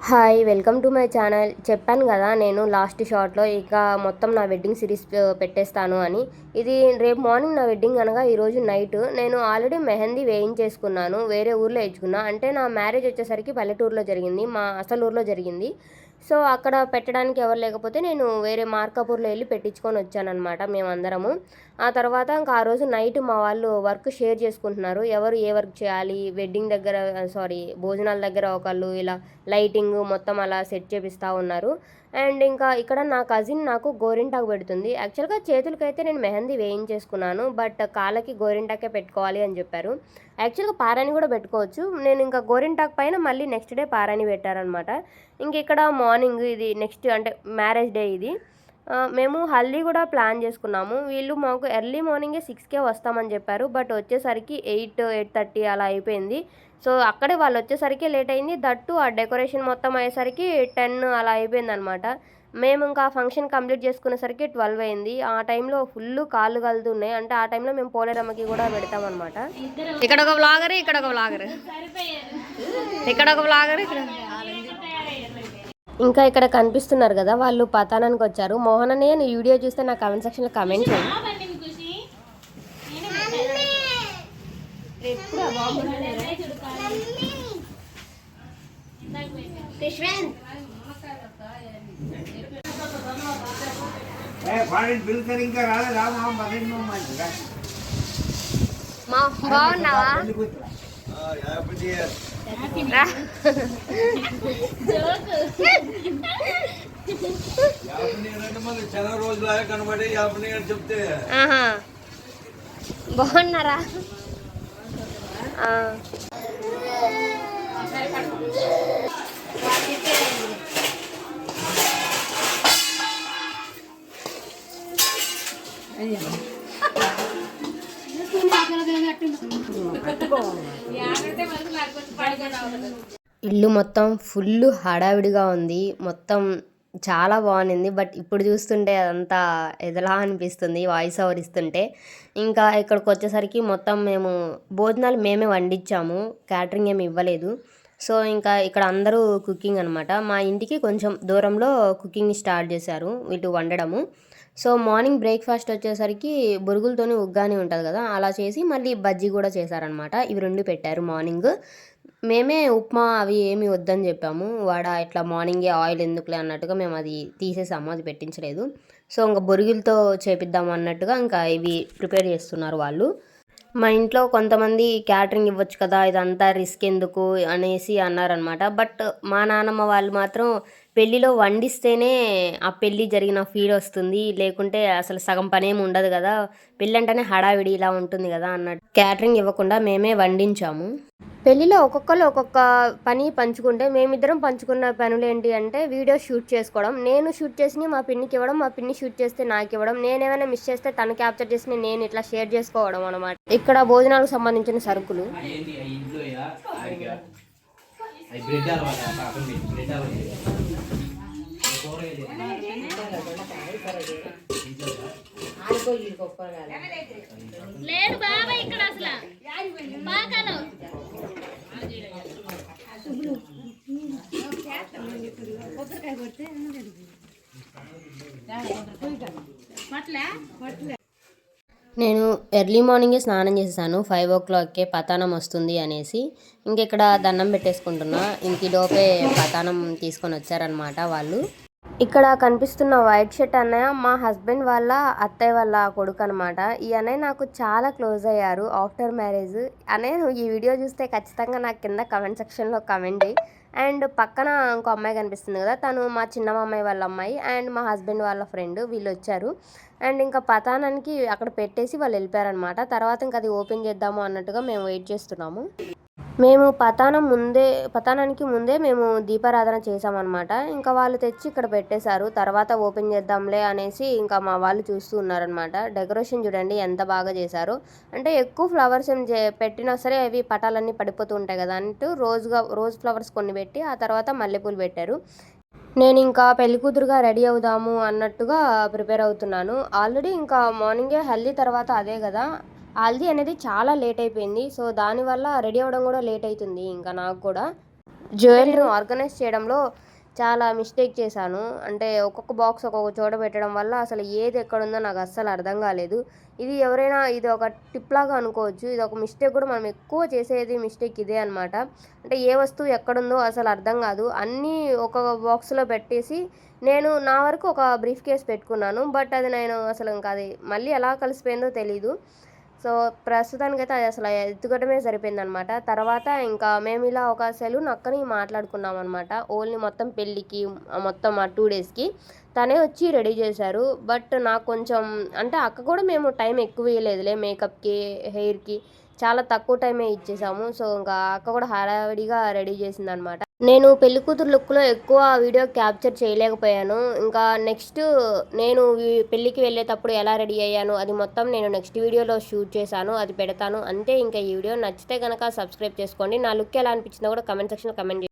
Hi welcome to my channel చెప్పాను కదా నేను లాస్ట్ షార్ట్లో ఇక మొత్తం నా వెడ్డింగ్ సిరీస్ పెట్టేస్తాను అని. ఇది రేపు మార్నింగ్ నా వెడ్డింగ్ అనగా ఈరోజు నైట్ నేను ఆల్రెడీ మెహందీ వేయించేసుకున్నాను వేరే ఊర్లో వేయించుకున్నా. అంటే నా మ్యారేజ్ వచ్చేసరికి పల్లెటూరులో జరిగింది మా అసలు ఊర్లో జరిగింది. సో అక్కడ పెట్టడానికి ఎవరు లేకపోతే నేను వేరే మార్కాపూర్లో వెళ్ళి పెట్టించుకొని వచ్చానమాట మేమందరము. ఆ తర్వాత ఇంకా ఆ రోజు నైట్ మా వాళ్ళు వర్క్ షేర్ చేసుకుంటున్నారు. ఎవరు ఏ వర్క్ చేయాలి? వెడ్డింగ్ దగ్గర సారీ భోజనాల దగ్గర ఒకళ్ళు ఇలా లైటింగ్ మొత్తం అలా సెట్ చేపిస్తూ ఉన్నారు. అండ్ ఇంకా ఇక్కడ నా కజిన్ నాకు గోరింటాకు పెడుతుంది. యాక్చువల్గా చేతులకైతే నేను మెహందీ వేయించేసుకున్నాను బట్ కాళ్ళకి గోరింటాకే పెట్టుకోవాలి అని చెప్పారు. యాక్చువల్గా పారాని కూడా పెట్టుకోవచ్చు. నేను ఇంకా గోరింటాకు పైన మళ్ళీ నెక్స్ట్ డే పారాని పెట్టారనమాట. ఇంక ఇక్కడ మార్నింగ్ ఇది నెక్స్ట్ అంటే మ్యారేజ్ డే ఇది. మేము హల్దీ కూడా ప్లాన్ చేసుకున్నాము. వీళ్ళు మాకు ఎర్లీ మార్నింగే సిక్స్కే వస్తామని చెప్పారు. బట్ వచ్చేసరికి ఎయిట్ ఎయిట్ థర్టీ అలా అయిపోయింది. సో అక్కడే వాళ్ళు వచ్చేసరికి లేట్ అయింది. దట్టు ఆ డెకరేషన్ మొత్తం అయ్యేసరికి టెన్ అలా అయిపోయింది అనమాట మేము ఇంకా ఫంక్షన్ కంప్లీట్ చేసుకునేసరికి ట్వెల్వ్ అయింది. ఆ టైంలో ఫుల్ కాళ్ళు కలుతున్నాయి అంటే ఆ టైంలో మేము పోలేరమ్మకి కూడా పెడతామన్నమాట. ఇక్కడ ఒక వ్లాగర్ ఇక్కడ ఒక వ్లాగర్ ఇక్కడ ఒక వ్లాగర్ ఇక్కడ. ఇంకా ఇక్కడ కనిపిస్తున్నారు కదా వాళ్ళు పతానానికి వచ్చారు. మోహన్ అన్నయ్య నీ వీడియో చూస్తే నా కమెంట్ సెక్షన్లో కమెంట్ చేయండి బాగున్నావా. చాలా రోజులు కనబడి యాభై చెప్తే. బాగున్నారా ఆ. ఇల్లు మొత్తం ఫుల్ హడావిడిగా ఉంది. మొత్తం చాలా బాగుంది. బట్ ఇప్పుడు చూస్తుంటే అదంతా ఎదలా అనిపిస్తుంది వాయిస్ ఓవర్ ఇస్తుంటే. ఇంకా ఇక్కడికి వచ్చేసరికి మొత్తం మేము భోజనాలు మేమే వండించాము. క్యాటరింగ్ ఏమి ఇవ్వలేదు. సో ఇంకా ఇక్కడ అందరూ కుకింగ్ అనమాట మా ఇంటికి కొంచెం దూరంలో కుకింగ్ స్టార్ట్ చేశారు. వీళ్ళు వండడము. సో మార్నింగ్ బ్రేక్ఫాస్ట్ వచ్చేసరికి బొరుగులతోని ఉగ్గాని ఉంటుంది కదా అలా చేసి మళ్ళీ బజ్జీ కూడా చేశారనమాట. ఇవి రెండు పెట్టారు మార్నింగ్. మేమే ఉప్మా అవి ఏమి వద్దని చెప్పాము. వాడ ఇట్లా మార్నింగే ఆయిల్ ఎందుకులే అన్నట్టుగా మేము అది తీసేసాము అది పెట్టించలేదు. సో ఇంకా బొరుగులతో చేపిద్దాం అన్నట్టుగా ఇంకా ఇవి ప్రిపేర్ చేస్తున్నారు వాళ్ళు. మా ఇంట్లో కొంతమంది క్యాటరింగ్ ఇవ్వచ్చు కదా ఇదంతా రిస్క్ ఎందుకు అనేసి అన్నారనమాట. బట్ మా నాన్నమ్మ వాళ్ళు మాత్రం పెళ్ళిలో వండిస్తేనే ఆ పెళ్ళి జరిగిన ఫీల్ వస్తుంది. లేకుంటే అసలు సగం పనేమి ఉండదు కదా పెళ్ళి అంటేనే హడావిడి ఇలా ఉంటుంది కదా అన్నట్టు. క్యాటరింగ్ ఇవ్వకుండా మేమే వండించాము. పెళ్ళిలో ఒక్కొక్కరు ఒక్కొక్క పని పంచుకుంటే మేమిద్దరం పంచుకున్న పనులు ఏంటి అంటే వీడియో షూట్ చేసుకోవడం. నేను షూట్ చేసి మా పిన్నికి ఇవ్వడం మా పిన్ని షూట్ చేస్తే నాకు ఇవ్వడం. నేను ఏమైనా మిస్ చేస్తే తను క్యాప్చర్ చేసి నేను ఇట్లా షేర్ చేసుకోవడం అనమాట ఇక్కడ భోజనాలకు సంబంధించిన సరుకులు. ఏంటి ఆ ఇంట్లో ఆడిగా నేను ఎర్లీ మార్నింగే స్నానం చేసేసాను. ఫైవ్ ఓ క్లాక్కే పతానం వస్తుంది అనేసి. ఇంక ఇక్కడ దండం పెట్టేసుకుంటున్నా. ఇంటి లోపే పతానం తీసుకొని వచ్చారనమాట వాళ్ళు. ఇక్కడ కనిపిస్తున్న వైట్ షర్ట్ అన్నయ్య మా హస్బెండ్ వాళ్ళ అత్తయ్య వాళ్ళ కొడుకు అనమాట ఈ అన్నయ్య నాకు చాలా క్లోజ్ అయ్యారు ఆఫ్టర్ మ్యారేజ్. అన్నయ్య నువ్వు ఈ వీడియో చూస్తే ఖచ్చితంగా నాకు కింద కమెంట్ సెక్షన్లో కమెంట్ చేయి. అండ్ పక్కన ఇంకో అమ్మాయి కనిపిస్తుంది కదా తను మా చిన్న అమ్మాయి వాళ్ళ అమ్మాయి అండ్ మా హస్బెండ్ వాళ్ళ ఫ్రెండ్ వీళ్ళు వచ్చారు. అండ్ ఇంకా పతానానికి అక్కడ పెట్టేసి వాళ్ళు వెళ్ళిపోయారనమాట తర్వాత ఇంకా అది ఓపెన్ చేద్దాము అన్నట్టుగా మేము వెయిట్ చేస్తున్నాము. మేము పతానం ముందే పతానానికి ముందే మేము దీపారాధన చేసామన్నమాట ఇంకా వాళ్ళు తెచ్చి ఇక్కడ పెట్టేశారు. తర్వాత ఓపెన్ చేద్దాంలే అనేసి ఇంకా మా వాళ్ళు చూస్తూ ఉన్నారనమాట డెకరేషన్ చూడండి ఎంత బాగా చేశారు. అంటే ఎక్కువ ఫ్లవర్స్ ఏం పెట్టినా సరే అవి పటాలన్నీ పడిపోతూ ఉంటాయి కదా అంటూ రోజుగా రోజ్ ఫ్లవర్స్ కొన్ని పెట్టి ఆ తర్వాత మల్లెపూలు పెట్టారు. నేను ఇంకా పెళ్ళికూతురుగా రెడీ అవుదాము అన్నట్టుగా ప్రిపేర్ అవుతున్నాను. ఆల్రెడీ ఇంకా మార్నింగే హల్దీ తర్వాత అదే కదా. హల్దీ అనేది చాలా లేట్ అయిపోయింది. సో దానివల్ల రెడీ అవ్వడం కూడా లేట్ అవుతుంది ఇంకా నాకు కూడా. జ్యువెలరీ ఆర్గనైజ్ చేయడంలో చాలా మిస్టేక్ చేశాను. అంటే ఒక్కొక్క బాక్స్ ఒక్కొక్క చోట పెట్టడం వల్ల అసలు ఏది ఎక్కడుందో నాకు అస్సలు అర్థం కాలేదు. ఇది ఎవరైనా ఇది ఒక టిప్ లాగా అనుకోవచ్చు. ఇది ఒక మిస్టేక్ కూడా మనం ఎక్కువ చేసేది మిస్టేక్ ఇదే అనమాట అంటే ఏ వస్తువు ఎక్కడుందో అసలు అర్థం కాదు. అన్నీ ఒక బాక్స్లో పెట్టేసి నేను నా వరకు ఒక బ్రీఫ్ కేస్ పెట్టుకున్నాను. బట్ అది నేను అసలు ఇంకా అది మళ్ళీ ఎలా కలిసిపోయిందో తెలీదు. సో ప్రస్తుతానికైతే అది అసలు ఎత్తుకోవడమే సరిపోయిందనమాట. తర్వాత ఇంకా మేము ఇలా ఒక సెలూన్ అక్కని మాట్లాడుకున్నాం అనమాట ఓన్లీ మొత్తం పెళ్ళికి మొత్తం ఆ టూ డేస్కి. తనే వచ్చి రెడీ చేశారు. బట్ నాకు కొంచెం అంటే అక్క కూడా మేము టైం ఎక్కువ ఇవ్వలేదులే మేకప్కి హెయిర్కి. చాలా తక్కువ టైమే ఇచ్చేసాము. సో ఇంకా అక్క కూడా హడావిడిగా రెడీ చేసింది అనమాట నేను పెళ్ళికూతురు లుక్లో ఎక్కువ వీడియో క్యాప్చర్ చేయలేకపోయాను. ఇంకా నెక్స్ట్ నేను పెళ్ళికి వెళ్ళేటప్పుడు ఎలా రెడీ అయ్యాను అది మొత్తం నేను నెక్స్ట్ వీడియోలో షూట్ చేశాను అది పెడతాను. అంతే ఇంకా ఈ వీడియో నచ్చితే కనుక సబ్స్క్రైబ్ చేసుకోండి. నా లుక్ ఎలా అనిపించిందో కూడా కమెంట్ సెక్షన్లో కమెంట్